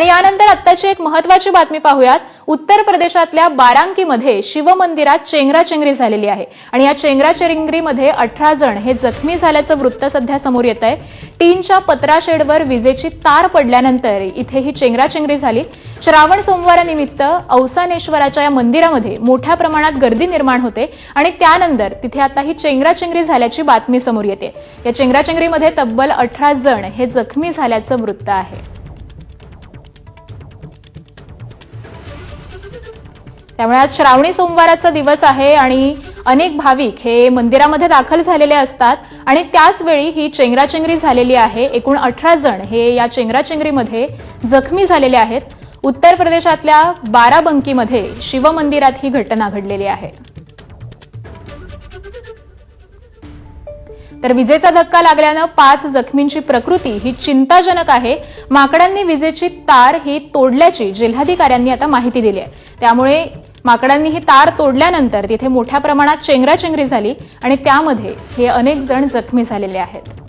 आणि यानंतर आत्ताची एक महत्वाची बातमी पाहूयात. उत्तर प्रदेशातल्या बारांकीमध्ये शिवमंदिरात चेंगराचेंगरी झालेली आहे. आणि या चेंगराचेंगरीमध्ये अठरा जण हे जखमी झाल्याचं वृत्त सध्या समोर येत आहे टीनच्या पत्रा शेडवर विजेची तार पडल्यानंतर इथे ही चेंगराचेंगरी झाली. श्रावण सोमवारानिमित्त औसानेश्वराच्या या मंदिरामध्ये मोठ्या प्रमाणात गर्दी निर्माण होते आणि त्यानंतर तिथे आता ही चेंगराचेंगरी झाल्याची बातमी समोर येते. या चेंगराचेंगरीमध्ये तब्बल अठरा जण हे जखमी झाल्याचं वृत्त आहे. त्यामुळे आज श्रावणी सोमवाराचा दिवस आहे आणि अनेक भाविक हे मंदिरामध्ये दाखल झालेले असतात आणि त्याचवेळी ही चेंगराचेंगरी झालेली आहे. एकूण अठरा जण हे या चेंगराचेंगरीमध्ये जखमी झालेले आहेत. उत्तर प्रदेशातल्या बाराबंकीमध्ये शिवमंदिरात ही घटना घडलेली आहे. तर विजेचा धक्का लागल्यानं पाच जखमींची प्रकृती ही चिंताजनक आहे. माकडांनी विजेची तार ही तोडल्याची जिल्हाधिकाऱ्यांनी आता माहिती दिली आहे. त्यामुळे माकडांनी ही तार तोडल्यानंतर तिथे मोठ्या प्रमाणात चेंगराचेंगरी झाली आणि त्यामध्ये हे अनेक जण जखमी झालेले आहेत.